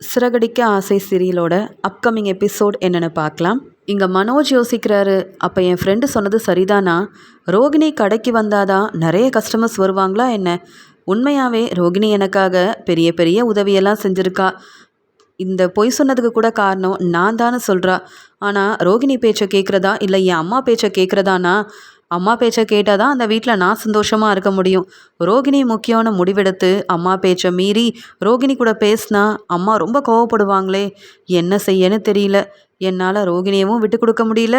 சிறகடிக்க ஆசை சீரியலோட upcoming episode என்னென்னு பார்க்கலாம். இங்கே மனோஜ் யோசிக்கிறாரு அப்போ என் ஃப்ரெண்டு சொன்னது சரிதானா? ரோகிணி கடைக்கு வந்தாதான் நிறைய கஸ்டமர்ஸ் வருவாங்களா என்ன? உண்மையாகவே ரோகிணி எனக்காக பெரிய பெரிய உதவியெல்லாம் செஞ்சுருக்கா. இந்த பொய் சொன்னதுக்கு கூட காரணம் நான் தானே சொல்கிறா ஆனால் ரோகிணி பேச்சை கேட்குறதா இல்லை என் அம்மா பேச்சை கேட்குறதானா அம்மா பேச்சை கேட்டால் தான் அந்த வீட்டில் நான் சந்தோஷமாக இருக்க முடியும். ரோகிணி முக்கியமான முடிவெடுத்து அம்மா பேச்சை மீறி ரோகிணி கூட பேசினா அம்மா ரொம்ப கோவப்படுவாங்களே. என்ன செய்யன்னு தெரியல. என்னால் ரோகிணியவும் விட்டு கொடுக்க முடியல.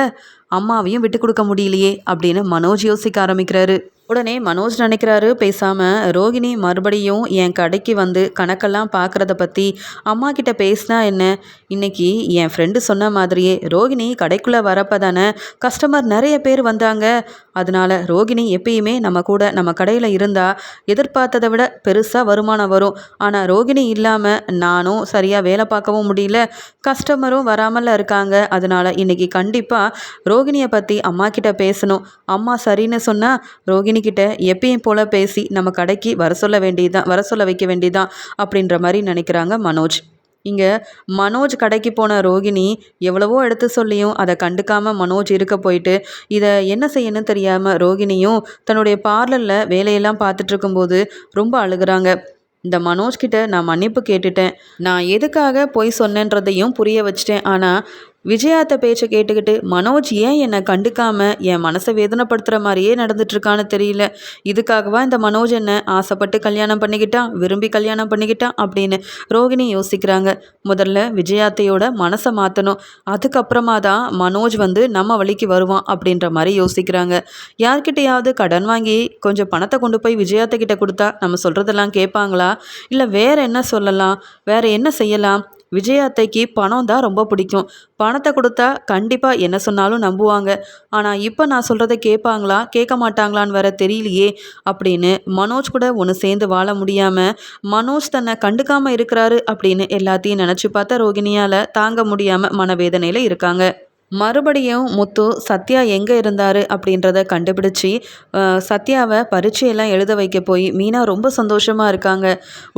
அம்மாவையும் விட்டு கொடுக்க முடியலையே அப்படின்னு மனோஜ் யோசிக்க ஆரம்பிக்கிறாரு. உடனே மனோஜ் நினைக்கிறாரு பேசாமல் ரோகிணி மறுபடியும் என் கடைக்கு வந்து கணக்கெல்லாம் பார்க்குறத பற்றி அம்மா கிட்ட பேசினா என்ன? இன்னைக்கு என் ஃப்ரெண்டு சொன்ன மாதிரியே ரோகிணி கடைக்குள்ளே வரப்போ தானே கஸ்டமர் நிறைய பேர் வந்தாங்க. அதனால ரோகிணி எப்பயுமே நம்ம கூட நம்ம கடையில் இருந்தால் எதிர்பார்த்ததை விட பெருசாக வருமானம் வரும். ஆனால் ரோகிணி இல்லாமல் நானும் சரியாக வேலை பார்க்கவும் முடியல. கஸ்டமரும் வராமல் இருக்காங்க. அதனால் இன்னைக்கு கண்டிப்பாக ரோகிணியை பற்றி அம்மா கிட்ட பேசணும். அம்மா சரின்னு சொன்னால் ரோகிணி கிட்ட எப்பயும் போல் பேசி நம்ம கடைக்கு வர சொல்ல வேண்டியதுதான் வர சொல்ல வைக்க வேண்டியதுதான் அப்படின்ற மாதிரி நினைக்கிறாங்க மனோஜ். இங்கே மனோஜ் கடைக்கு போன ரோகிணி எவ்வளவோ எடுத்து சொல்லியும் அதை கண்டுக்காமல் மனோஜ் இருக்க போயிட்டு இதை என்ன செய்யணும்னு தெரியாமல் ரோகிணியும் தன்னுடைய பார்லரில் வேலையெல்லாம் பார்த்துட்டு இருக்கும்போது ரொம்ப அழுகிறாங்க. இந்த மனோஜ் கிட்ட நான் மன்னிப்பு கேட்டுட்டேன். நான் எதுக்காக பொய் சொன்னேன்றதையும் புரிய வச்சிட்டேன். ஆனால் விஜயாத்த பேச்சை கேட்டுக்கிட்டு மனோஜ் ஏன் என்னை கண்டுக்காம என் மனசை வேதனைப்படுத்துகிற மாதிரியே நடந்துட்டுருக்கான்னு தெரியல. இதுக்காகவா இந்த மனோஜ் என்ன ஆசைப்பட்டு கல்யாணம் பண்ணிக்கிட்டான் விரும்பி கல்யாணம் பண்ணிக்கிட்டான் அப்படின்னு ரோகிணி யோசிக்கிறாங்க. முதல்ல விஜயாத்தையோட மனசை மாற்றணும் அதுக்கப்புறமா தான் மனோஜ் வந்து நம்ம வழிக்கு வருவான் அப்படின்ற மாதிரி யோசிக்கிறாங்க. யார்கிட்டையாவது கடன் வாங்கி கொஞ்சம் பணத்தை கொண்டு போய் விஜயாத்த கிட்ட கொடுத்தா நம்ம சொல்கிறதெல்லாம் கேட்பாங்களா? இல்லை வேற என்ன சொல்லலாம்? வேற என்ன செய்யலாம்? விஜயாத்தைக்கு பணம் தான் ரொம்ப பிடிக்கும். பணத்தை கொடுத்தா கண்டிப்பாக என்ன சொன்னாலும் நம்புவாங்க. ஆனால் இப்போ நான் சொல்கிறத கேட்பாங்களா? கேட்க மாட்டாங்களான்னு வேற தெரியலையே அப்படின்னு மனோஜ் கூட ஒன்று சேர்ந்து வாழ முடியாமல் மனோஜ் தன்னை கண்டுக்காமல் இருக்கிறாரு அப்படின்னு எல்லாத்தையும் நினச்சி பார்த்தா ரோகிணியால் தாங்க முடியாமல் மனவேதனையில் இருக்காங்க. மறுபடியும் முத்து சத்யா எங்கே இருந்தார் அப்படின்றத கண்டுபிடிச்சி சத்யாவை பரீட்சையெல்லாம் எழுத வைக்க போய் மீனா ரொம்ப சந்தோஷமாக இருக்காங்க.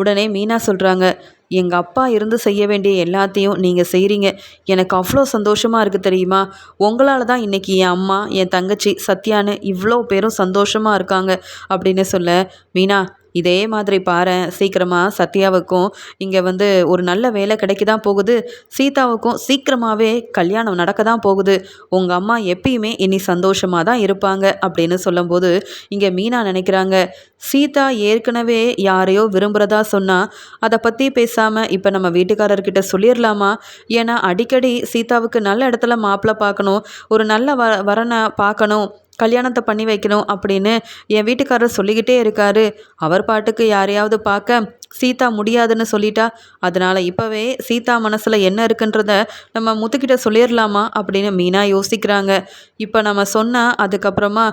உடனே மீனா சொல்கிறாங்க எங்கள் அப்பா இருந்து செய்ய வேண்டிய எல்லாத்தையும் நீங்கள் செய்கிறீங்க எனக்கு அவ்வளோ சந்தோஷமாக இருக்குது தெரியுமா? உங்களால் தான் இன்றைக்கி என் அம்மா என் தங்கச்சி சத்யான்னு இவ்வளோ பேரும் சந்தோஷமாக இருக்காங்க அப்படின்னு சொல்ல மீனா இதே மாதிரி பாரு சீக்கிரமாக சத்யாவுக்கும் இங்கே வந்து ஒரு நல்ல வேலை கிடைக்க தான் போகுது. சீதாவுக்கும் சீக்கிரமாகவே கல்யாணம் நடக்க தான் போகுது. உங்கள் அம்மா எப்பயுமே இனி சந்தோஷமாக தான் இருப்பாங்க அப்படின்னு சொல்லும்போது இங்கே மீனா நினைக்கிறாங்க. சீதா ஏற்கனவே யாரையோ விரும்புகிறதா சொன்னால் அதை பற்றி பேசாமல் இப்போ நம்ம வீட்டுக்காரர்கிட்ட சொல்லிடலாமா ஏன்னா அடிக்கடி சீதாவுக்கு நல்ல இடத்துல மாப்பிள்ளை பார்க்கணும் ஒரு நல்ல வ வரனை பார்க்கணும் கல்யாணத்தை பண்ணி வைக்கணும் அப்படின்னு என் வீட்டுக்காரர் சொல்லிக்கிட்டே இருக்காரு. அவர் பாட்டுக்கு யாரையாவது பார்க்க சீதா முடியாதுன்னு சொல்லிட்டா அதனால் இப்போவே சீதா மனசில் என்ன இருக்குன்றத நம்ம முத்துக்கிட்ட சொல்லிடலாமா அப்படின்னு மீனா யோசிக்கிறாங்க. இப்போ நம்ம சொன்னால் அதுக்கப்புறமா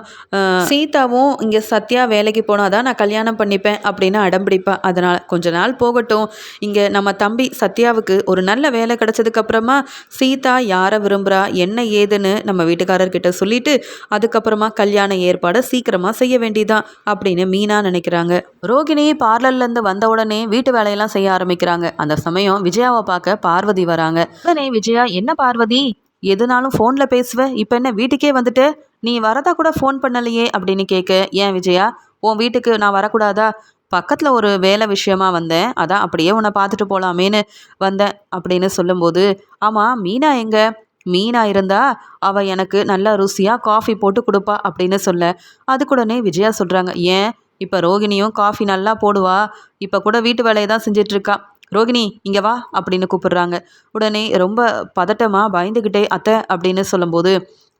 சீதாவும் இங்கே சத்யா வேலைக்கு போனால் தான் நான் கல்யாணம் பண்ணிப்பேன் அப்படின்னு அடம்பிடிப்பா அதனால் கொஞ்ச நாள் போகட்டும். இங்கே நம்ம தம்பி சத்யாவுக்கு ஒரு நல்ல வேலை கிடச்சதுக்கப்புறமா சீதா யாரை விரும்புகிறா என்ன ஏதுன்னு நம்ம வீட்டுக்காரர்கிட்ட சொல்லிட்டு அதுக்கப்புறமா கல்யாண ஏற்பாடை சீக்கிரமாக செய்ய வேண்டியதான் அப்படின்னு மீனா நினைக்கிறாங்க. ரோகிணி பார்லர்லேருந்து வந்த உடனே வீட்டு வேலையெல்லாம் செய்ய ஆரம்பிக்கிறாங்க. அந்த சமயம் விஜயாவை பார்க்க பார்வதி வராங்க. உடனே விஜயா என்ன பார்வதி? எதுனாலும் ஃபோனில் பேசுவ? இப்போ என்ன வீட்டுக்கே வந்துட்டு? நீ வரதா கூட ஃபோன் பண்ணலையே? அப்படின்னு கேட்க ஏன் விஜயா? உன் வீட்டுக்கு நான் வரக்கூடாதா? பக்கத்தில் ஒரு வேலை விஷயமா வந்தேன். அதான் அப்படியே உன்னை பார்த்துட்டு போகலாமேன்னு வந்தேன். அப்படின்னு சொல்லும்போது ஆமாம் மீனா எங்க? மீனா இருந்தா அவள் எனக்கு நல்லா ருசியாக காஃபி போட்டு கொடுப்பா. அப்படின்னு சொல்ல அதுக்குடனே விஜயா சொல்கிறாங்க ஏன்? இப்போ ரோகிணியும் காஃபி நல்லா போடுவா. இப்போ கூட வீட்டு வேலையை தான் செஞ்சிட்ருக்கா ரோகிணி இங்கே வா அப்படின்னு கூப்பிடுறாங்க. உடனே ரொம்ப பதட்டமாக பயந்துக்கிட்டே அத்தை அப்படின்னு சொல்லும்போது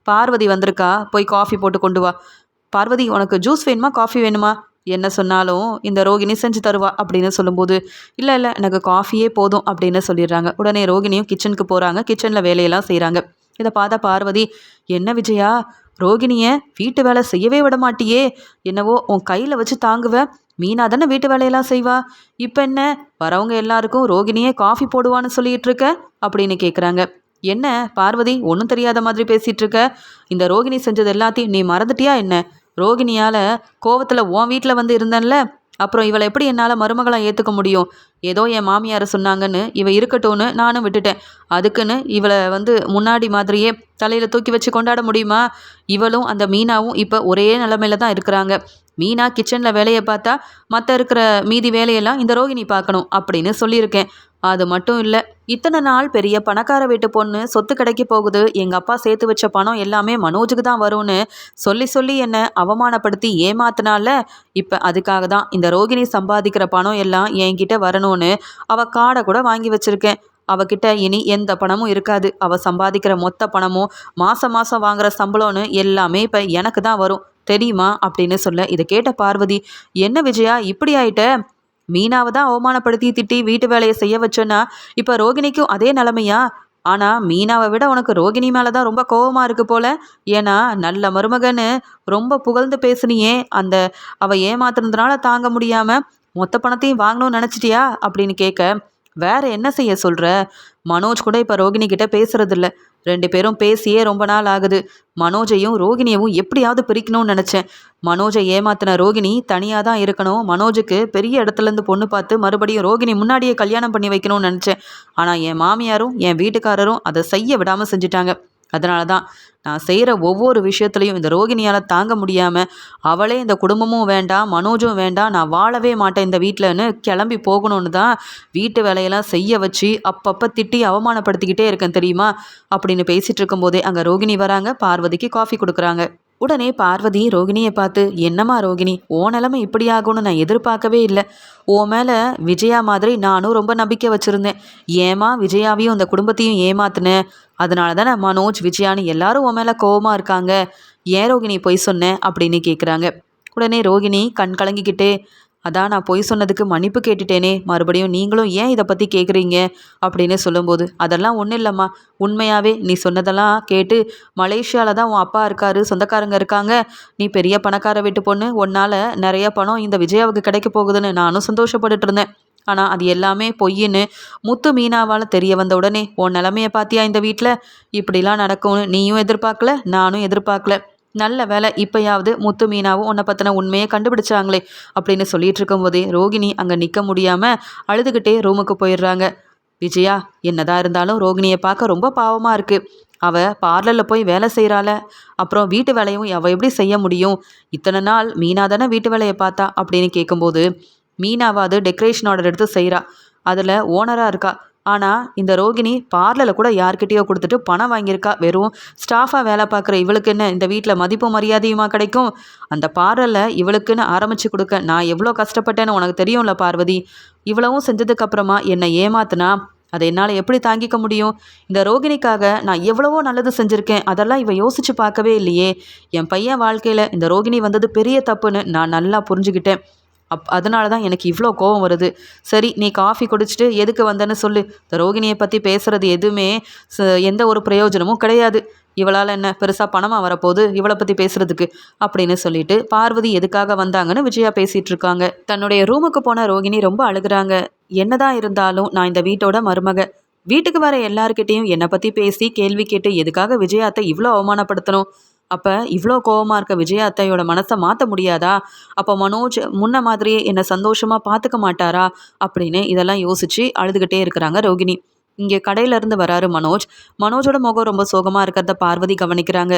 பார்வதி வந்திருக்கா. போய் காஃபி போட்டு கொண்டு வா. பார்வதி உனக்கு ஜூஸ் வேணுமா காஃபி வேணுமா? என்ன சொன்னாலும் இந்த ரோகிணி செஞ்சு தருவா அப்படின்னு சொல்லும்போது இல்லை இல்லை எனக்கு காஃபியே போதும் அப்படின்னு சொல்லிடுறாங்க. உடனே ரோகிணியும் கிச்சனுக்கு போகிறாங்க கிச்சனில் வேலையெல்லாம் செய்கிறாங்க இதை பார்த்தா பார்வதி என்ன விஜயா ரோகிணியை வீட்டு வேலை செய்யவே விட மாட்டியே என்னவோ உன் கையில் வச்சு தாங்குவ மீனா தானே வீட்டு வேலையெல்லாம் செய்வா. இப்போ என்ன வரவங்க எல்லாருக்கும் ரோகிணியே காஃபி போடுவான்னு சொல்லிட்டு இருக்க அப்படின்னு கேட்குறாங்க என்ன பார்வதி ஒன்றும் தெரியாத மாதிரி பேசிகிட்டு இருக்க இந்த ரோகிணி செஞ்சது எல்லாத்தையும் நீ மறந்துட்டியா என்ன? ரோகிணியால் கோவத்தில் உன் வீட்டில் வந்து இருந்தேன்ல அப்புறம் இவளை எப்படி என்னால் மருமகளாக ஏற்றுக்க முடியும்? ஏதோ என் மாமியார் சொன்னாங்கன்னு இவ இருக்கட்டும்னு நானும் விட்டுட்டேன். அதுக்குன்னு இவளை வந்து முன்னாடி மாதிரியே தலையில் தூக்கி வச்சு கொண்டாட முடியுமா? இவளும் அந்த மீனாவும் இப்போ ஒரே நிலமையில தான் இருக்கிறாங்க. மீனா கிச்சனில் வேலையை பார்த்தா மற்ற இருக்கிற மீதி வேலையெல்லாம் இந்த ரோகிணி பார்க்கணும் அப்படின்னு சொல்லியிருக்கேன். அது மட்டும் இல்லை இத்தனை நாள் பெரிய பணக்கார வீட்டு பொண்ணு சொத்து கிடைக்க போகுது எங்கள் அப்பா சேர்த்து வச்ச பணம் எல்லாமே மனோஜுக்கு தான் வரும்னு சொல்லி சொல்லி என்னை அவமானப்படுத்தி ஏமாத்தினால இப்போ அதுக்காக தான் இந்த ரோகிணி சம்பாதிக்கிற பணம் எல்லாம் என்கிட்ட வரணும்னு அவ காடை கூட வாங்கி வச்சிருக்கேன். அவகிட்ட இனி எந்த பணமும் இருக்காது. அவ சம்பாதிக்கிற மொத்த பணமும் மாதம் மாதம் வாங்குற சம்பளம்னு எல்லாமே இப்போ எனக்கு தான் வரும். தெரியுமா? அப்படின்னு சொல்ல இதை கேட்ட பார்வதி என்ன விஜயா இப்படி ஆயிட்ட? மீனாவை தான் அவமானப்படுத்தி திட்டி வீட்டு வேலையை செய்ய வச்சோன்னா இப்போ ரோகிணிக்கும் அதே நிலமையா? ஆனால் மீனாவை விட உனக்கு ரோகிணி மேலே தான் ரொம்ப கோவமாக இருக்கு போல. ஏன்னா நல்ல மருமகன்னு ரொம்ப புகழ்ந்து பேசுனியே. அந்த அவள் ஏமாத்துனதுனால தாங்க முடியாமல் மொத்த பணத்தையும் வாங்கணும்னு நினச்சிட்டியா? அப்படின்னு கேட்க வேற என்ன செய்ய சொல்கிற மனோஜ் கூட இப்போ ரோகிணி கிட்ட பேசுறதில்ல. ரெண்டு பேரும் பேசியே ரொம்ப நாள் ஆகுது. மனோஜையும் ரோகிணியவும் எப்படியாவது பிரிக்கணும்னு நினச்சேன். மனோஜை ஏமாத்தின ரோகிணி தனியாக தான் இருக்கணும். மனோஜுக்கு பெரிய இடத்துலேருந்து பொண்ணு பார்த்து மறுபடியும் ரோகிணி முன்னாடியே கல்யாணம் பண்ணி வைக்கணும்னு நினச்சேன். ஆனால் என் மாமியாரும் என் வீட்டுக்காரரும் அதை செய்ய விடாமல் செஞ்சுட்டாங்க. அதனால தான் நான் செய்கிற ஒவ்வொரு விஷயத்துலையும் இந்த ரோகிணியால் தாங்க முடியாமல் அவளே இந்த குடும்பமும் வேண்டாம் மனோஜும் வேண்டாம் நான் வாழவே மாட்டேன் இந்த வீட்டில்னு கிளம்பி போகணும்னு தான் வீட்டு வேலையெல்லாம் செய்ய வச்சு அப்பப்போ திட்டி அவமானப்படுத்திக்கிட்டே இருக்கேன் தெரியுமா? அப்படின்னு பேசிகிட்டு இருக்கும்போதே அங்கே ரோகிணி வராங்க. பார்வதிக்கு காஃபி கொடுக்குறாங்க. உடனே பார்வதி ரோகிணியை பார்த்து என்னம்மா ரோகிணி ஓ நிலமை இப்படி ஆகும்னு நான் எதிர்பார்க்கவே இல்லை. ஓ மேலே விஜயா மாதிரி நானும் ரொம்ப நம்பிக்கை வச்சுருந்தேன். ஏமா விஜயாவையும் அந்த குடும்பத்தையும் ஏமாத்துனேன் அதனால தானே மனோஜ் விஜயான்னு எல்லாரும் உன் மேலே கோவமாக இருக்காங்க. ஏன் ரோகிணி பொய் சொன்னேன் அப்படின்னு கேட்குறாங்க உடனே ரோகிணி கண் கலங்கிக்கிட்டே அதான் நான் பொய் சொன்னதுக்கு மன்னிப்பு கேட்டுட்டேனே. மறுபடியும் நீங்களும் ஏன் இதை பற்றி கேட்குறீங்க அப்படின்னு சொல்லும்போது அதெல்லாம் ஒன்றும் இல்லைம்மா. உண்மையாகவே நீ சொன்னதெல்லாம் கேட்டு மலேசியாவில் தான் உன் அப்பா இருக்காரு சொந்தக்காரங்க இருக்காங்க. நீ பெரிய பணக்கார வீட்டு பொண்ணு. உன்னால் நிறைய பணம் இந்த விஜயாவுக்கு கிடைக்க போகுதுன்னு நானும் சந்தோஷப்பட்டுட்டு இருந்தேன். ஆனால் அது எல்லாமே பொய்ன்னு முத்து மீனாவால் தெரிய வந்த உடனே உன் நிலமையை பார்த்தியா இந்த வீட்டில் இப்படிலாம் நடக்கும்னு நீயும் எதிர்பார்க்கல நானும் எதிர்பார்க்கல. நல்ல வேலை இப்போயாவது முத்து மீனாவும் உன்னை பற்றின உண்மையை கண்டுபிடிச்சாங்களே அப்படின்னு சொல்லிட்டு இருக்கும்போதே ரோகிணி அங்கே நிற்க முடியாமல் அழுதுகிட்டே ரூமுக்கு போயிடுறாங்க. விஜயா என்னதான் இருந்தாலும் ரோகிணியை பார்க்க ரொம்ப பாவமாக இருக்குது அவள் பார்லரில் போய் வேலை செய்கிறாள அப்புறம் வீட்டு வேலையும் அவள் எப்படி செய்ய முடியும்? இத்தனை நாள் மீனா தானே வீட்டு வேலையை பார்த்தா? அப்படின்னு கேட்கும்போது மீனாவாவது டெக்கரேஷன் ஆர்டர் எடுத்து செய்கிறா அதில் ஓனராக இருக்கா. ஆனால் இந்த ரோகிணி பார்லரில் கூட யார்கிட்டயோ கொடுத்துட்டு பணம் வாங்கியிருக்கா. வெறும் ஸ்டாஃபாக வேலை பார்க்குற இவளுக்கு என்ன இந்த வீட்டில் மதிப்பு மரியாதையுமா கிடைக்கும்? அந்த பார்லரில் இவளுக்குன்னு ஆரம்பித்து கொடுக்க நான் எவ்வளோ கஷ்டப்பட்டேன்னு உனக்கு தெரியும்ல பார்வதி. இவ்வளவும் செஞ்சதுக்கப்புறமா என்னை ஏமாத்துனா அதை என்னால் எப்படி தாங்கிக்க முடியும்? இந்த ரோகிணிக்காக நான் எவ்வளவோ நல்லது செஞ்சுருக்கேன். அதெல்லாம் இவன் யோசித்து பார்க்கவே இல்லையே. என் பையன் வாழ்க்கையில் இந்த ரோகிணி வந்தது பெரிய தப்புன்னு நான் நல்லா புரிஞ்சுக்கிட்டேன். அப் அதனால தான் எனக்கு இவ்வளோ கோவம் வருது. சரி நீ காஃபி குடிச்சிட்டு எதுக்கு வந்தேன்னு சொல்லு. இந்த ரோகிணியை பற்றி பேசுகிறது எதுவுமே எந்த ஒரு பிரயோஜனமும் கிடையாது. இவளால் என்ன பெருசாக பணமாக வரப்போகுது? இவளை பற்றி பேசுகிறதுக்கு அப்படின்னு சொல்லிட்டு பார்வதி எதுக்காக வந்தாங்கன்னு விஜயா பேசிகிட்டு இருக்காங்க. தன்னுடைய ரூமுக்கு போன ரோகிணி ரொம்ப அழுகுறாங்க. என்னதான் இருந்தாலும் நான் இந்த வீட்டோட மருமக. வீட்டுக்கு வர எல்லாருக்கிட்டேயும் என்னை பற்றி பேசி கேள்வி கேட்டு எதுக்காக விஜயாத்தை இவ்வளோ அவமானப்படுத்தணும்? அப்போ இவ்வளோ கோவமாக இருக்க விஜயா அத்தையோட மனசை மாற்ற முடியாதா? அப்போ மனோஜ் முன்ன மாதிரியே என்னை சந்தோஷமாக பார்த்துக்க மாட்டாரா? அப்படின்னு இதெல்லாம் யோசித்து அழுதுகிட்டே இருக்கிறாங்க ரோகிணி. இங்கே கடையிலேருந்து வராரு மனோஜ். மனோஜோட முகம் ரொம்ப சோகமாக இருக்கிறத பார்வதி கவனிக்கிறாங்க.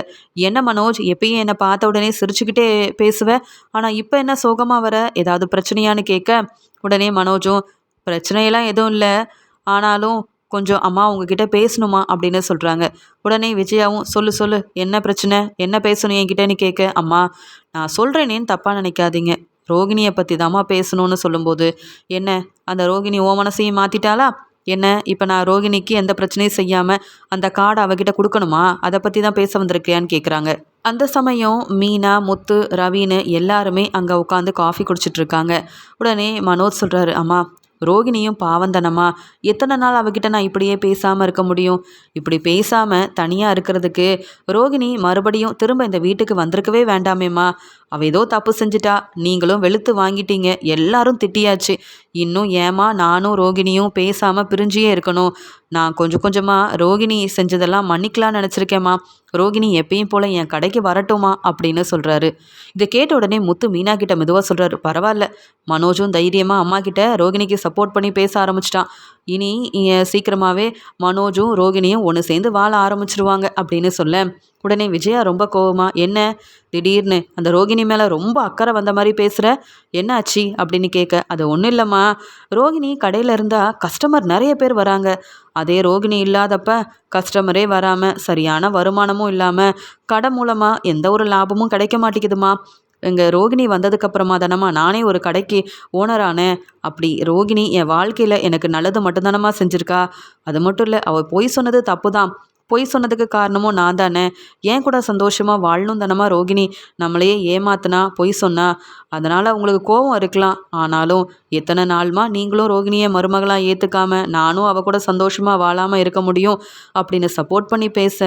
என்ன மனோஜ் எப்பயும் என்னை பார்த்த உடனே சிரிச்சுக்கிட்டே பேசுவேன் ஆனால் இப்போ என்ன சோகமாக வர? ஏதாவது பிரச்சனையான்னு கேட்க? உடனே மனோஜும் பிரச்சனையெல்லாம் எதுவும் இல்லை. ஆனாலும் கொஞ்சம் அம்மா உங்ககிட்ட பேசணுமா அப்படின்னு சொல்கிறாங்க உடனே விஜயாவும் சொல்லு சொல்லு என்ன பிரச்சனை? என்ன பேசணும் என்கிட்டன்னு கேட்க? அம்மா நான் சொல்கிறேனேன்னு தப்பாக நினைக்காதீங்க. ரோகிணியை பற்றி தாம்மா பேசணும்னு சொல்லும்போது. என்ன அந்த ரோகிணி ஓ மனசையும் மாற்றிட்டாளா என்ன இப்போ நான் ரோகிணிக்கு எந்த பிரச்சனையும் செய்யாமல் அந்த கார்டை அவகிட்ட கொடுக்கணுமா? அதை பற்றி தான் பேச வந்திருக்கியான்னு கேட்குறாங்க அந்த சமயம் மீனா முத்து ரவின்னு எல்லாருமே அங்கே உட்காந்து காஃபி குடிச்சிட்ருக்காங்க உடனே மனோஜ் சொல்கிறாரு அம்மா ரோகிணியும் பாவந்தனமா எத்தனை நாள் அவகிட்ட நான் இப்படியே பேசாமல் இருக்க முடியும்? இப்படி பேசாமல் தனியாக இருக்கிறதுக்கு ரோகிணி மறுபடியும் திரும்ப இந்த வீட்டுக்கு வந்திருக்கவே வேண்டாமேம்மா. அவள் ஏதோ தப்பு செஞ்சிட்டா. நீங்களும் வெளுத்து வாங்கிட்டீங்க. எல்லாரும் திட்டியாச்சு. இன்னும் ஏமா நானும் ரோகிணியும் பேசாமல் பிரிஞ்சியே இருக்கணும். நான் கொஞ்சம் கொஞ்சமாக ரோகிணி செஞ்சதெல்லாம் மன்னிக்கலாம்னு நினச்சிருக்கேம்மா. ரோகிணி எப்பயும் போல் என் கடைக்கு வரட்டுமா அப்படின்னு சொல்கிறாரு இதை கேட்ட உடனே முத்து மீனா கிட்ட மெதுவாக சொல்கிறாரு பரவாயில்ல. மனோஜும் தைரியமாக அம்மா கிட்ட ரோகிணிக்கு சப்போர்ட் பண்ணி பேச ஆரம்பிச்சிட்டான். இனி சீக்கிரமாகவே மனோஜும் ரோகிணியும் ஒன்று சேர்ந்து வாழ ஆரம்பிச்சிருவாங்க அப்படின்னு சொல்ல உடனே விஜயா ரொம்ப கோவமா என்ன? திடீர்னு? அந்த ரோகிணி மேலே ரொம்ப அக்கறை வந்த மாதிரி பேசுகிற என்ன ஆச்சு? அப்படின்னு கேட்க அது ஒன்றும் இல்லைம்மா. ரோகிணி கடையில் இருந்தால் கஸ்டமர் நிறைய பேர் வராங்க. அதே ரோகிணி இல்லாதப்ப கஸ்டமரே வராமல் சரியான வருமானமும் இல்லாமல் கடை மூலமாக எந்த ஒரு லாபமும் கிடைக்க மாட்டேங்குதுமா. இங்கே ரோகிணி வந்ததுக்கப்புறமா தானம்மா நானே ஒரு கடைக்கு ஓனரானேன் அப்படி ரோகிணி என் வாழ்க்கையில் எனக்கு நல்லது மட்டும்தானம்மா செஞ்சுருக்கா? அது மட்டும் இல்லை அவள் பொய் சொன்னது தப்பு தான் பொய் சொன்னதுக்கு காரணமும் நான் தானே. ஏன் கூட சந்தோஷமாக வாழணும் தானம்மா ரோகிணி? நம்மளையே ஏமாத்தினா பொய் சொன்னா. அதனால் உங்களுக்கு கோபம் இருக்கலாம். ஆனாலும் எத்தனை நாள்மா நீங்களும் ரோகிணியை மருமகளாக ஏற்றுக்காம நானும் அவ கூட சந்தோஷமாக வாழாமல் இருக்க முடியும் அப்படின்னு சப்போர்ட் பண்ணி பேச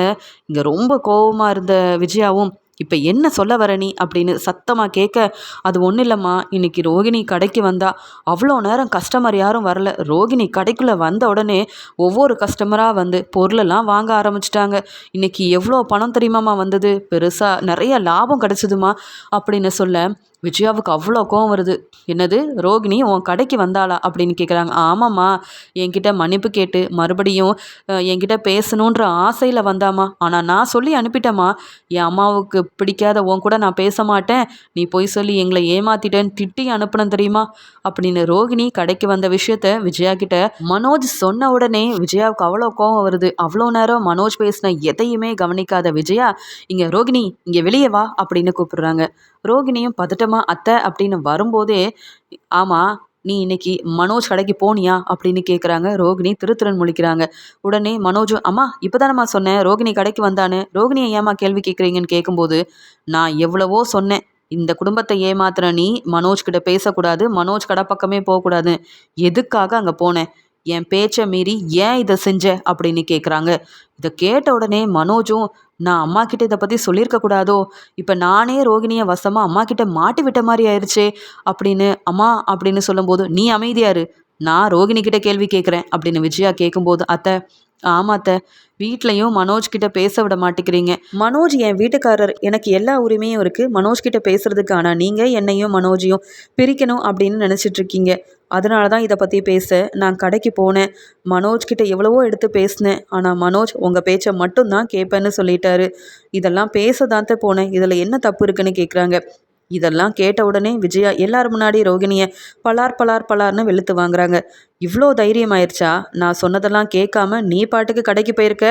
இங்கே ரொம்ப கோபமாக இருந்த விஜயாவும் இப்போ என்ன சொல்ல வர நீ அப்படின்னு சத்தமாக கேட்க அது ஒன்றும் இல்லைம்மா இன்னைக்கு ரோகிணி கடைக்கு வந்தா அவ்வளோ நேரம் கஸ்டமர் யாரும் வரல. ரோகிணி கடைக்குள்ளே வந்த உடனே ஒவ்வொரு கஸ்டமராக வந்து பொருளெல்லாம் வாங்க ஆரம்பிச்சிட்டாங்க. இன்னைக்கு எவ்வளோ பணம் தெரியுமாம்மா வந்தது? பெருசாக நிறைய லாபம் கிடச்சிதுமா அப்படின்னு சொல்ல விஜயாவுக்கு அவ்வளோ கோவம் வருது. என்னது? ரோகிணி உன் கடைக்கு வந்தாளா? அப்படின்னு கேட்குறாங்க ஆமாம்மா. என்கிட்ட மன்னிப்பு கேட்டு மறுபடியும் என்கிட்ட பேசணுன்ற ஆசையில் வந்தாம்மா. ஆனால் நான் சொல்லி அனுப்பிட்டேம்மா. என் அம்மாவுக்கு பிடிக்காத உன் கூட நான் பேச மாட்டேன். நீ போய் சொல்லி எங்களை ஏமாத்திட்டேன்னு திட்டி அனுப்பினேன் தெரியுமா? அப்படின்னு ரோகிணி கடைக்கு வந்த விஷயத்த விஜயா கிட்ட மனோஜ் சொன்ன உடனே விஜயாவுக்கு அவ்வளோ கோவம் வருது. அவ்வளோ நேரம் மனோஜ் பேசின எதையுமே கவனிக்காத விஜயா இங்கே ரோகிணி இங்கே வெளியே வா அப்படின்னு கூப்பிடுறாங்க. ரோகிணியும் பதட்டமா அத்தை அப்படின்னு வரும்போதே ஆமாம் நீ இன்னைக்கு மனோஜ் கடைக்கு போனியா? அப்படின்னு கேட்குறாங்க ரோகிணி திருத்திறன் முழிக்கிறாங்க. உடனே மனோஜும் அம்மா இப்போ சொன்னேன் ரோகிணி கடைக்கு வந்தானே ரோகிணியை ஏமா கேள்வி கேட்குறீங்கன்னு கேட்கும்போது நான் எவ்வளவோ சொன்னேன். இந்த குடும்பத்தை ஏமாத்துற நீ மனோஜ் கிட்ட பேசக்கூடாது மனோஜ் கடை பக்கமே போகக்கூடாது. எதுக்காக அங்கே போனேன் என் பேச்சை மீறி ஏன் இதை செஞ்ச அப்படின்னு கேட்குறாங்க இதை கேட்ட உடனே மனோஜும் நான் அம்மா கிட்ட இதை பற்றி சொல்லியிருக்க கூடாதோ? இப்போ நானே ரோகிணியை வசமாக அம்மா கிட்ட மாட்டி விட்ட மாதிரி ஆயிடுச்சே அப்படின்னு அம்மா அப்படின்னு சொல்லும்போது நீ அமைதியாரு. நான் ரோகிணி கிட்ட கேள்வி கேட்குறேன் அப்படின்னு விஜயா கேட்கும்போது அத்தை ஆமா அத்தை. வீட்லேயும் மனோஜ் கிட்ட பேச விட மாட்டேங்கிறீங்க. மனோஜ் என் வீட்டுக்காரர். எனக்கு எல்லா உரிமையும் இருக்குது மனோஜ் கிட்ட பேசுறதுக்கு ஆனால் நீங்கள் என்னையும் மனோஜையும் பிரிக்கணும் அப்படின்னு நினச்சிட்டு இருக்கீங்க. அதனால தான் இதை பற்றி பேச. நான் கடைக்கு போனேன். மனோஜ்கிட்ட எவ்வளவோ எடுத்து பேசினேன். ஆனால் மனோஜ் உங்கள் பேச்சை மட்டும்தான் கேட்பேன்னு சொல்லிட்டாரு. இதெல்லாம் பேச தான் போனேன். இதில் என்ன தப்பு இருக்குன்னு கேட்குறாங்க இதெல்லாம் கேட்ட உடனே விஜயா எல்லார் முன்னாடி ரோகிணியை பலார் பலார் பலார்னு வெளுத்து வாங்குறாங்க. இவ்வளோ தைரியம் ஆயிடுச்சா நான் சொன்னதெல்லாம் கேட்காம நீ பாட்டுக்கு கடைக்கு போயிருக்க?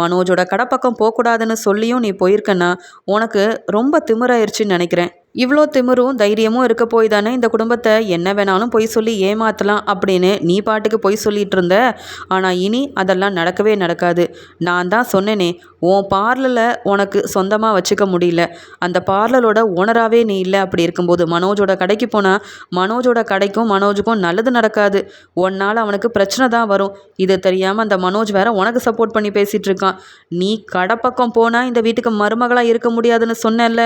மனோஜோட கடை பக்கம் போகக்கூடாதுன்னு சொல்லியும் நீ போயிருக்கன்னா உனக்கு ரொம்ப திமிராயிருச்சுன்னு நினைக்கிறேன். இவ்வளோ திமிரும் தைரியமும் இருக்க போய் தானே இந்த குடும்பத்தை என்ன வேணாலும் பொய் சொல்லி ஏமாற்றலாம் அப்படின்னு நீ பாட்டுக்கு பொய் சொல்லிட்டு இருந்த ஆனால் இனி அதெல்லாம் நடக்கவே நடக்காது. நான் தான் சொன்னேனே உன் பார்லரில் உனக்கு சொந்தமாக வச்சுக்க முடியல. அந்த பார்லரோட ஓனராகவே நீ இல்லை. அப்படி இருக்கும்போது மனோஜோட கடைக்கு போனால் மனோஜோட கடைக்கும் மனோஜுக்கும் நல்லது நடக்காது. உன்னால் அவனுக்கு பிரச்சனை தான் வரும். இது தெரியாமல் அந்த மனோஜ் வேற உனக்கு சப்போர்ட் பண்ணி பேசிகிட்டு இருக்கான். நீ கடை பக்கம் போனால் இந்த வீட்டுக்கு மருமகளாக இருக்க முடியாதுன்னு சொன்னேன்ல.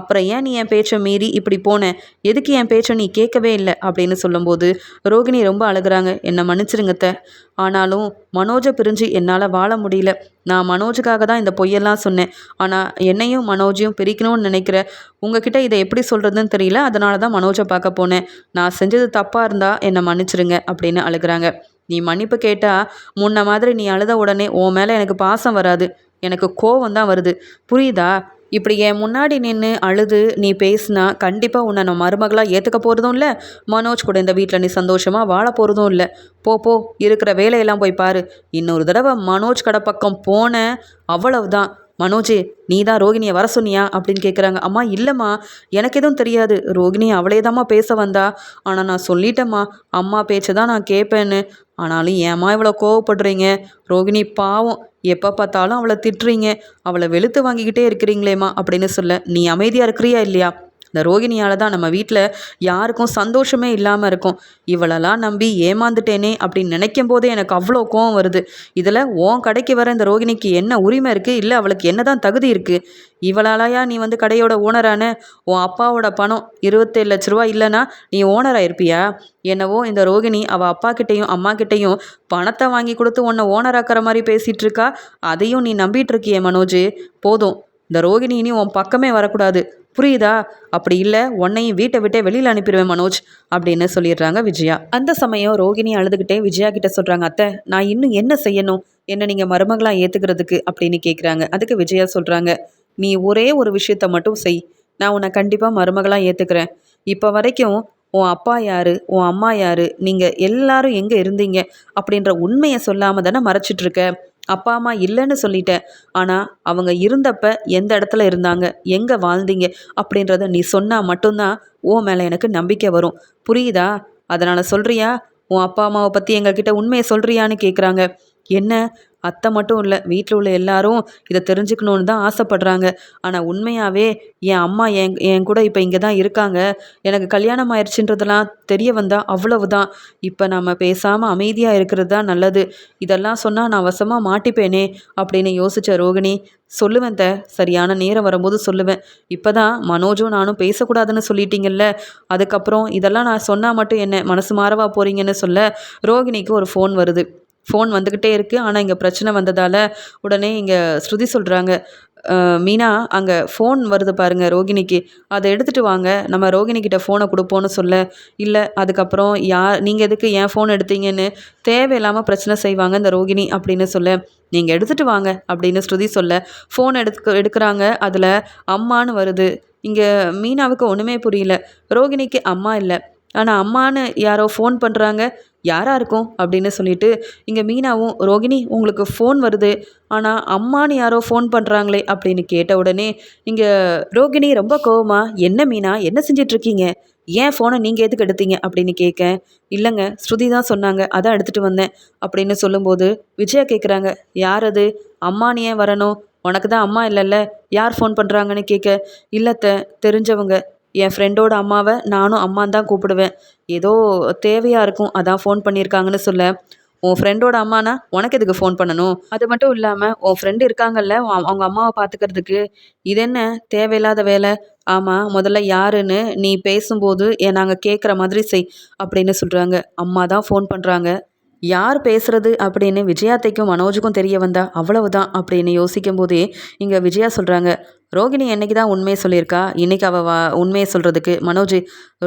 அப்புறம் ஏன் நீ என் பேச்சு மீறி இப்படி போனேன் எதுக்கு என் பேச்சை நீ கேட்கவே இல்லை? அப்படின்னு சொல்லும்போது ரோகிணி ரொம்ப அழுகுறாங்க. என்னை மன்னிச்சிருங்கத்த ஆனாலும் மனோஜை பிரிஞ்சு என்னால் வாழ முடியல. நான் மனோஜுக்காக தான் இந்த பொய்யெல்லாம் சொன்னேன். ஆனால் என்னையும் மனோஜையும் பிரிக்கணும்னு நினைக்கிற உங்ககிட்ட இதை எப்படி சொல்கிறதுன்னு தெரியல. அதனால தான் மனோஜை பார்க்க போனேன். நான் செஞ்சது தப்பாக இருந்தால் என்னை மன்னிச்சிருங்க அப்படின்னு அழுகுறாங்க. நீ மன்னிப்பு கேட்டால் முன்ன மாதிரி நீ அழுத உடனே உன் மேலே எனக்கு பாசம் வராது. எனக்கு கோவம் தான் வருது. புரியுதா? இப்படி என் முன்னாடி நின்று அழுது நீ பேசினா கண்டிப்பாக உன்னை நான் மருமகளாக ஏற்றுக்க போகிறதும் இல்லை. மனோஜ் கூட இந்த வீட்டில் நீ சந்தோஷமாக வாழ போகிறதும் இல்லை. போ போ இருக்கிற வேலையெல்லாம் போய் பாரு. இன்னொரு தடவை மனோஜ் கடை பக்கம் போன அவ்வளவுதான். மனோஜே நீ தான் ரோகிணியை வர சொன்னியா? அப்படின்னு கேட்குறாங்க அம்மா இல்லைம்மா எனக்கு எதுவும் தெரியாது. ரோகிணி அவளே தாம்மா பேச வந்தா. ஆனால் நான் சொல்லிட்டேம்மா அம்மா பேச்சை தான் நான் கேட்பேன்னு ஆனாலும் ஏம்மா இவ்வளோ கோவப்படுறீங்க? ரோகிணி பாவம். எப்போ பார்த்தாலும் அவளை திட்டுறீங்க. அவளை வெளுத்து வாங்கிக்கிட்டே இருக்கிறீங்களேம்மா அப்படின்னு சொல்ல நீ அமைதியாக இருக்கிறியா இல்லையா? இந்த ரோகிணியால் தான் நம்ம வீட்டில் யாருக்கும் சந்தோஷமே இல்லாமல் இருக்கும். இவளெல்லாம் நம்பி ஏமாந்துட்டேனே அப்படின்னு நினைக்கும் போதே எனக்கு அவ்வளோ கோவம் வருது. இதில் உன் கடைக்கு வர இந்த ரோகிணிக்கு என்ன உரிமை இருக்குது இல்லை அவளுக்கு என்ன தான் தகுதி இருக்குது இவளாலையா நீ வந்து கடையோட ஓனரான உன் அப்பாவோட பணம் இருபத்தேழு லட்ச ரூபா இல்லைன்னா நீ ஓனராக இருப்பியா என்னவோ இந்த ரோகிணி அவள் அப்பா கிட்டேயும் அம்மா கிட்டேயும் பணத்தை வாங்கி கொடுத்து உன்னை ஓனராக்கிற மாதிரி பேசிகிட்டு இருக்கா? அதையும் நீ நம்பிட்டு இருக்கியே மனோஜ். போதும். இந்த ரோகிணி இனி உன் பக்கமே வரக்கூடாது. புரியுதா? அப்படி இல்லை உன்னையும் வீட்டை விட்டே வெளியில் அனுப்பிடுவேன் மனோஜ் அப்படின்னு சொல்லிடுறாங்க விஜயா. அந்த சமயம் ரோகிணி அழுதுகிட்டே விஜயா கிட்ட சொல்கிறாங்க அத்தை நான் இன்னும் என்ன செய்யணும்? என்ன நீங்கள் மருமகளாக ஏற்றுக்கிறதுக்கு அப்படின்னு கேட்குறாங்க அதுக்கு விஜயா சொல்கிறாங்க நீ ஒரே ஒரு விஷயத்த மட்டும் செய். நான் உன்னை கண்டிப்பாக மருமகளாக ஏற்றுக்கிறேன் இப்போ வரைக்கும் உன் அப்பா யார் உன் அம்மா யார்? நீங்கள் எல்லாரும் எங்கே இருந்தீங்க? அப்படின்ற உண்மையை சொல்லாமல் தானே மறைச்சிட்டு அப்பா அம்மா இல்லைன்னு சொல்லிட்டேன். ஆனால் அவங்க இருந்தப்ப எந்த இடத்துல இருந்தாங்க எங்கே வாழ்ந்தீங்க அப்படின்றத நீ சொன்னால் மட்டும்தான் ஓ மேலே எனக்கு நம்பிக்கை வரும். புரியுதா? அதனால் சொல்கிறியா உன் அப்பா அம்மாவை பற்றி எங்ககிட்ட உண்மையை சொல்கிறியான்னு கேட்குறாங்க என்ன? அத்தை மட்டும் இல்லை வீட்டில் உள்ள எல்லாரும் இதை தெரிஞ்சுக்கணுன்னு தான் ஆசைப்படுறாங்க. ஆனால் உண்மையாகவே என் அம்மா என் என் கூட இப்போ இங்கே தான் இருக்காங்க. எனக்கு கல்யாணம் ஆயிடுச்சுன்றதெல்லாம் தெரிய வந்தால் அவ்வளவு தான் இப்போ நம்ம பேசாமல் அமைதியாக இருக்கிறது தான் நல்லது. இதெல்லாம் சொன்னால் நான் வசமாக மாட்டிப்பேனே அப்படின்னு யோசித்த ரோகிணி சொல்லுவேன் த சரியான நேரம் வரும்போது சொல்லுவேன். இப்போ தான் மனோஜும் நானும் பேசக்கூடாதுன்னு சொல்லிட்டீங்கல்ல. அதுக்கப்புறம் இதெல்லாம் நான் சொன்னால் மட்டும் என்ன மனசு மாறவா போகிறீங்கன்னு சொல்ல ரோகிணிக்கு ஒரு ஃபோன் வருது. ஃபோன் வந்துக்கிட்டே இருக்குது ஆனால் இங்கே பிரச்சனை வந்ததால் உடனே இங்கே ஸ்ருதி சொல்கிறாங்க மீனா அங்கே ஃபோன் வருது பாருங்கள் ரோகிணிக்கு. அதை எடுத்துகிட்டு வாங்க. நம்ம ரோகிணிக்கிட்ட ஃபோனை கொடுப்போன்னு சொல்ல. இல்லை அதுக்கப்புறம் யார் நீங்கள் எதுக்கு ஏன் ஃபோன் எடுத்தீங்கன்னு தேவையில்லாமல் பிரச்சனை செய்வாங்க இந்த ரோகிணி அப்படின்னு சொல்ல. நீங்கள் எடுத்துகிட்டு வாங்க அப்படின்னு ஸ்ருதி சொல்ல. ஃபோன் எடுத்து எடுக்கிறாங்க. அதில் அம்மானு வருது. இங்கே மீனாவுக்கு ஒன்றுமே புரியல. ரோகிணிக்கு அம்மா இல்லை. ஆனால் அம்மானு யாரோ ஃபோன் பண்ணுறாங்க யாராக இருக்கும் அப்படின்னு சொல்லிட்டு இங்கே மீனாவும் ரோகிணி உங்களுக்கு ஃபோன் வருது. ஆனால் அம்மானு யாரோ ஃபோன் பண்ணுறாங்களே அப்படின்னு கேட்ட உடனே இங்கே ரோகிணி ரொம்ப கோவமா என்ன மீனா என்ன செஞ்சிட்ருக்கீங்க? ஏன் ஃபோனை நீங்கள் எதுக்கு எடுத்தீங்க? அப்படின்னு கேட்க இல்லைங்க ஸ்ருதி தான் சொன்னாங்க அதான் எடுத்துகிட்டு வந்தேன். அப்படின்னு சொல்லும்போது விஜயா கேட்குறாங்க யார் அது? அம்மானு ஏன் வரணும்? உனக்கு தான் அம்மா இல்லைல்ல யார் ஃபோன் பண்ணுறாங்கன்னு கேட்க இல்லத்த தெரிஞ்சவங்க. என் ஃப்ரெண்டோட அம்மாவை நானும் அம்மான்னு தான் கூப்பிடுவேன். ஏதோ தேவையாக இருக்கும் அதான் ஃபோன் பண்ணியிருக்காங்கன்னு சொல்ல. உன் ஃப்ரெண்டோட அம்மானா உனக்கு எதுக்கு ஃபோன் பண்ணணும்? அது மட்டும் இல்லாமல் உன் ஃப்ரெண்டு இருக்காங்கல்ல அவங்க அம்மாவை பார்த்துக்கிறதுக்கு இது என்ன? தேவையில்லாத வேலை. ஆமாம் முதல்ல யாருன்னு நீ பேசும்போது என் நாங்கள் கேட்குற மாதிரி செய் அப்படின்னு சொல்கிறாங்க அம்மா தான் ஃபோன் பண்ணுறாங்க யார் பேசுறது அப்படின்னு விஜயாத்தைக்கும் மனோஜுக்கும் தெரிய வந்தா அவ்வளவுதான் அப்படின்னு யோசிக்கும் போதே இங்கே விஜயா சொல்கிறாங்க ரோகிணி என்னைக்கு தான் உண்மையை சொல்லியிருக்கா? இன்றைக்கி அவள் வா உண்மையை சொல்கிறதுக்கு மனோஜ்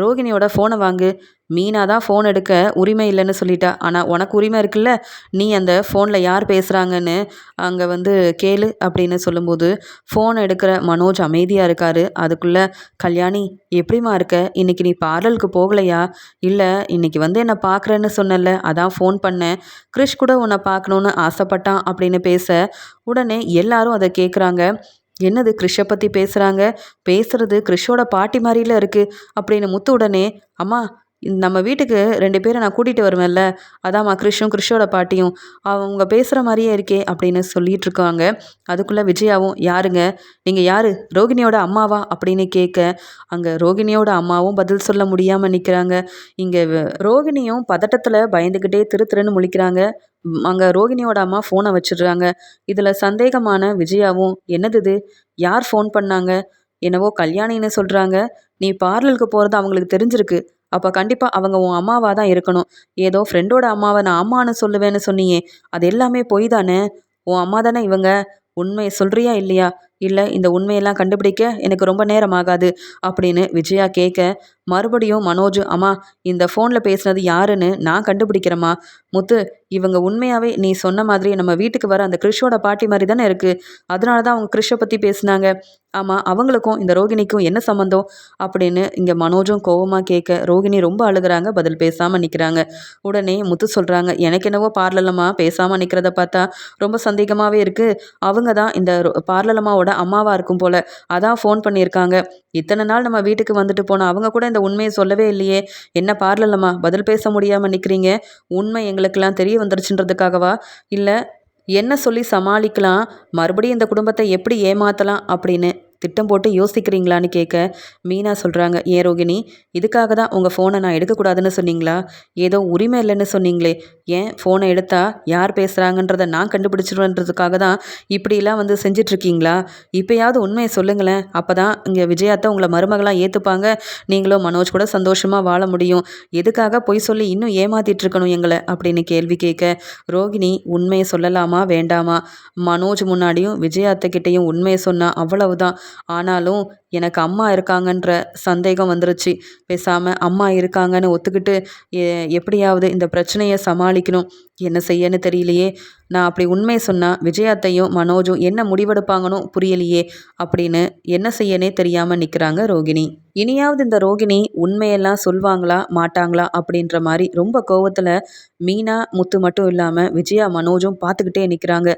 ரோகிணியோட ஃபோனை வாங்கு. மீனா தான் ஃபோன் எடுக்க உரிமை இல்லைன்னு சொல்லிட்டா. ஆனால் உனக்கு உரிமை இருக்குல்ல? நீ அந்த ஃபோனில் யார் பேசுகிறாங்கன்னு அங்கே வந்து கேளு அப்படின்னு சொல்லும்போது ஃபோன் எடுக்கிற மனோஜ் அமைதியாக இருக்கார். அதுக்குள்ளே கல்யாணி எப்படிமா இருக்க? இன்றைக்கி நீ பார்லருக்கு போகலையா? இல்லை இன்றைக்கி வந்து என்னை பார்க்குறேன்னு சொன்னல அதான் ஃபோன் பண்ணேன் கிறிஷ் கூட உன்னை பார்க்கணுன்னு ஆசைப்பட்டான் அப்படின்னு பேச உடனே எல்லாரும் அதை கேட்குறாங்க என்னது கிறிஷை பற்றி பேசுகிறாங்க பேசுகிறது கிறிஷோட பாட்டி மாதிரில இருக்குது அப்படின்னு முத்து உடனே அம்மா நம்ம வீட்டுக்கு ரெண்டு பேரை நான் கூட்டிகிட்டு வருவேன்ல. அதாம்மா கிருஷும் கிருஷோட பாட்டியும். அவங்க பேசுகிற மாதிரியே இருக்கே அப்படின்னு சொல்லிட்டு இருக்காங்க அதுக்குள்ளே விஜயாவும் யாருங்க? நீங்கள் யார்? ரோகிணியோட அம்மாவா? அப்படின்னு கேட்க அங்கே ரோகிணியோட அம்மாவும் பதில் சொல்ல முடியாமல் நிற்கிறாங்க இங்கே ரோகிணியும் பதட்டத்தில் பயந்துக்கிட்டே திரு திருன்னு முழிக்கிறாங்க. அங்கே ரோகிணியோட அம்மா ஃபோனை வச்சிடுறாங்க. இதில் சந்தேகமான விஜயாவும் என்னது இது? யார் ஃபோன் பண்ணாங்க? என்னவோ கல்யாணின்னு சொல்கிறாங்க நீ பார்லருக்கு போகிறது அவங்களுக்கு தெரிஞ்சிருக்கு. அப்போ கண்டிப்பாக அவங்க உன் அம்மாவாக தான் இருக்கணும். ஏதோ ஃப்ரெண்டோட அம்மாவை நான் அம்மானு சொல்லுவேன்னு சொன்னியே. அது எல்லாமே பொய் தானே? உன் அம்மா தானே இவங்க? உண்மையை சொல்கிறியா இல்லையா? இல்லை இந்த உண்மையெல்லாம் கண்டுபிடிக்க எனக்கு ரொம்ப நேரம் ஆகாது அப்படின்னு விஜயா கேட்க மறுபடியும் மனோஜ் அம்மா இந்த ஃபோனில் பேசுனது யாருன்னு நான் கண்டுபிடிக்கிறேம்மா. முத்து இவங்க உண்மையாகவே நீ சொன்ன மாதிரி நம்ம வீட்டுக்கு வர அந்த கிறிஷோட பாட்டி மாதிரி தானே இருக்குது அதனால தான் அவங்க கிறிஷை பற்றி பேசினாங்க. ஆமாம் அவங்களுக்கும் இந்த ரோகிணிக்கும் என்ன சம்மந்தம் அப்படின்னு இங்கே மனோஜும் கோவமாக கேட்க ரோகிணி ரொம்ப அழுகிறாங்க பதில் பேசாமல் நிற்கிறாங்க உடனே முத்து சொல்கிறாங்க எனக்கு என்னவோ பார்லலம்மா பேசாமல் நிற்கிறத பார்த்தா ரொம்ப சந்தேகமாகவே இருக்குது அவங்க தான் இந்த பார்லலம்மாவோட அம்மாவாக இருக்கும் போல் அதான் ஃபோன் பண்ணியிருக்காங்க. இத்தனை நாள் நம்ம வீட்டுக்கு வந்துட்டு போனால் அவங்க கூட இந்த உண்மையை சொல்லவே இல்லையே. என்ன பார்லலம்மா பதில் பேச முடியாமல் நிற்கிறீங்க உண்மை எங்களுக்கெல்லாம் தெரிய வந்துருச்சுன்றதுக்காகவா? இல்லை என்ன சொல்லி சமாளிக்கலாம்? மறுபடியும் இந்த குடும்பத்தை எப்படி ஏமாற்றலாம் அப்படின்னு திட்டம் போட்டு யோசிக்கிறீங்களான்னு கேட்க மீனா சொல்கிறாங்க ஏன் ரோகிணி இதுக்காக தான் உங்கள் ஃபோனை நான் எடுக்கக்கூடாதுன்னு சொன்னீங்களா? ஏதோ உரிமை இல்லைன்னு சொன்னீங்களே. ஏன் ஃபோனை எடுத்தால் யார் பேசுகிறாங்கன்றதை நான் கண்டுபிடிச்சிருவேன்றதுக்காக தான் இப்படிலாம் வந்து செஞ்சிட்ருக்கீங்களா? இப்போயாவது உண்மையை சொல்லுங்களேன். அப்போ தான் இங்கே விஜயாத்தை உங்களை மருமகளாக ஏற்றுப்பாங்க நீங்களும் மனோஜ் கூட சந்தோஷமாக வாழ முடியும். எதுக்காக பொய் சொல்லி இன்னும் ஏமாத்திட்டு இருக்கணும் எங்களை? அப்படின்னு கேள்வி கேட்க ரோகிணி உண்மையை சொல்லலாமா வேண்டாமா? மனோஜ் முன்னாடியும் விஜயாத்தைக்கிட்டேயும் உண்மையை சொன்னால் அவ்வளவுதான். ஆனாலும் எனக்கு அம்மா இருக்காங்கன்ற சந்தேகம் வந்துருச்சு. பேசாமல் அம்மா இருக்காங்கன்னு ஒத்துக்கிட்டு எப்படியாவது இந்த பிரச்சனையை சமாளிக்கணும். என்ன செய்யன்னு தெரியலையே. நான் அப்படி உண்மை சொன்னால் விஜயாத்தையும் மனோஜும் என்ன முடிவெடுப்பாங்கன்னு புரியலையே அப்படின்னு என்ன செய்யனே தெரியாமல் நிற்கிறாங்க ரோகிணி. இனியாவது இந்த ரோகிணி உண்மையெல்லாம் சொல்வாங்களா மாட்டாங்களா அப்படின்ற மாதிரி ரொம்ப கோவத்தில் மீனா முத்து மட்டும் இல்லாமல் விஜயா மனோஜும் பார்த்துக்கிட்டே நிற்கிறாங்க